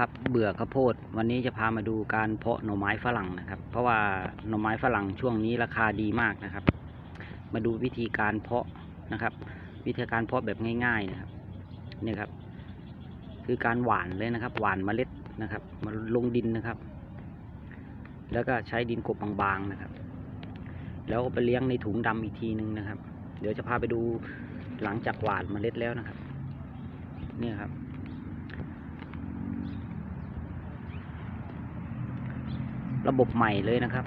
ครับ เบื่อข้าวโพด วันนี้จะพามาดูการเพาะหน่อไม้ฝรั่งนะครับ เพราะว่าหน่อไม้ฝรั่งช่วงนี้ราคาดีมากนะครับ มาดูวิธีการเพาะนะครับ วิธีการเพาะแบบง่ายๆนะครับนี่ครับ คือการหว่านเลยนะครับ หว่านเมล็ดนะครับ มาลงดินนะครับ แล้วก็ใช้ดินกบบางๆนะครับ แล้วก็ไปเลี้ยงในถุงดำอีกทีนึงนะครับ เดี๋ยวจะพาไปดูหลังจากหว่านเมล็ดแล้วนะครับ เนี่ยครับ ระบบใหม่เลยนะครับ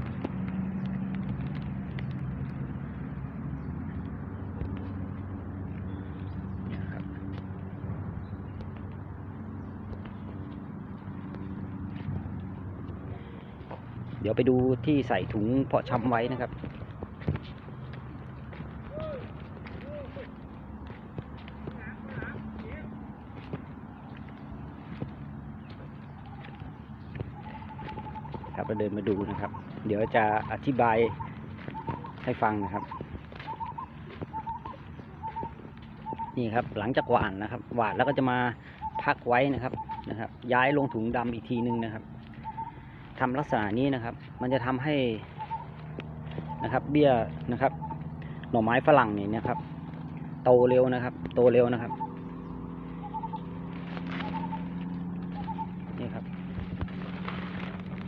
เดี๋ยวไปดูที่ใส่ถุงเพาะชำไว้นะครับ ครับเราเดินมาดูนะครับ เดี๋ยวจะอธิบายให้ฟังนะครับ นี่ครับหลังจากหวานนะครับ หวานแล้วก็จะมาพักไว้นะครับนะครับ ย้ายลงถุงดำอีกทีนึงนะครับทำลักษณะนี้นะครับ มันจะทำให้นะครับ เบี้ยนะครับ หน่อไม้ฝรั่งเนี่ยนะครับ โตเร็วนะครับ โตเร็วนะครับ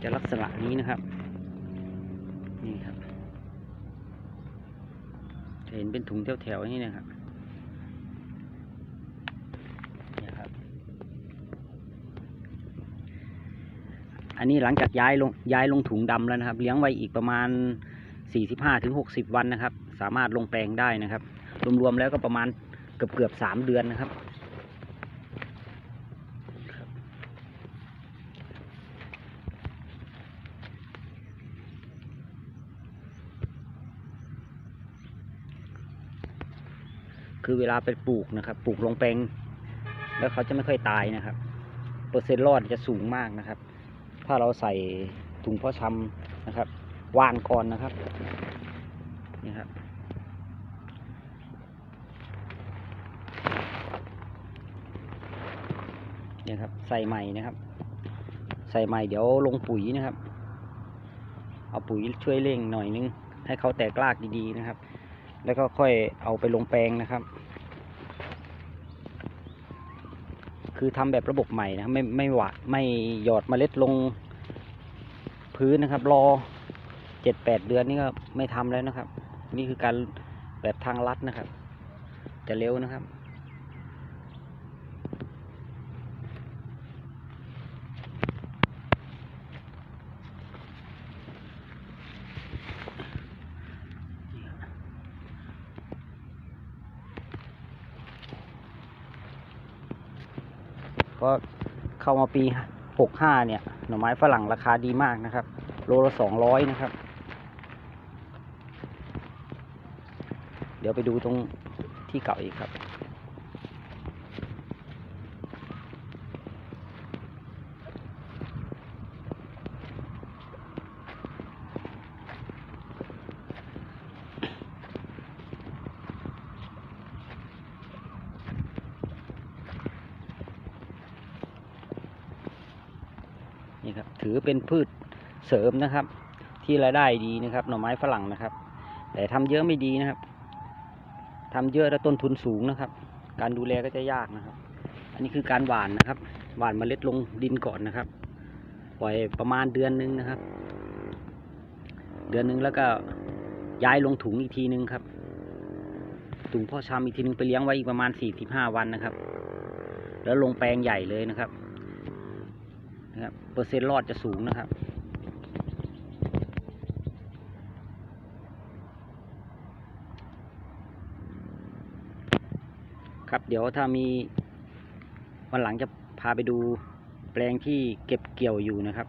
จะลักษณะนี้นะครับ นี่ครับจะเห็นเป็นถุงแถวๆนี้นะครับนี่ครับ อันนี้หลังจากย้ายลงย้ายลงถุงดำแล้วนะครับ เลี้ยงไว้อีกประมาณ 45-60ถึง60วันนะครับ สามารถลงแปลงได้นะครับ รวมๆแล้วก็ประมาณเกือบเกือบสามเดือนนะครับ คือเวลาไปปลูกนะครับ ปลูกลงแปลง แล้วเขาจะไม่ค่อยตายนะครับ เปอร์เซ็นต์รอดจะสูงมากนะครับ ถ้าเราใส่ถุงพาะชำนะครับวานก่อนนะครับนี่ครับนี่ครับ ใส่ใหม่นะครับ ใส่ใหม่เดี๋ยวลงปุ๋ยนะครับ เอาปุ๋ยช่วยเร่งหน่อยนึง ให้เขาแตกรากดีๆนะครับ แล้วก็ค่อยเอาไปลงแปลงนะครับ คือทำแบบระบบใหม่นะไม่ไม่หวาไม่หยอดเมล็ดลงพื้นนะครับ รอเจ็ดแปดเดือนนี่ก็ไม่ทำแล้วนะครับ นี่คือการแบบทางลัดนะครับ จะเร็วนะครับ ก็เข้ามาปีหกห้าเนี่ย หน่อไม้ฝรั่งราคาดีมากนะครับ โลละสองร้อยนะครับ เดี๋ยวไปดูตรงที่เก่าอีกครับ นี่ครับถือเป็นพืชเสริมนะครับ ที่รายได้ดีนะครับ หน่อไม้ฝรั่งนะครับ แต่ทำเยอะไม่ดีนะครับทำเยอะแล้วต้นทุนสูงนะครับ การดูแลก็จะยากนะครับ อันนี้คือการหว่านนะครับ หว่านเมล็ดลงดินก่อนนะครับ ปล่อยประมาณเดือนหนึงนะครับ เดือนหนึงแล้วก็ย้ายลงถุงอีกทีนึงครับถุงพ่อชำอีกทีนึงไปเลี้ยงไว้อีกประมาณสี่สิบห้าวันนะครับ แล้วลงแปลงใหญ่เลยนะครับ นะครับเปอร์เซ็นต์รอดจะสูงนะครับครับเดี๋ยวถ้ามีวันหลังจะพาไปดูแปลงที่เก็บเกี่ยวอยู่นะครับ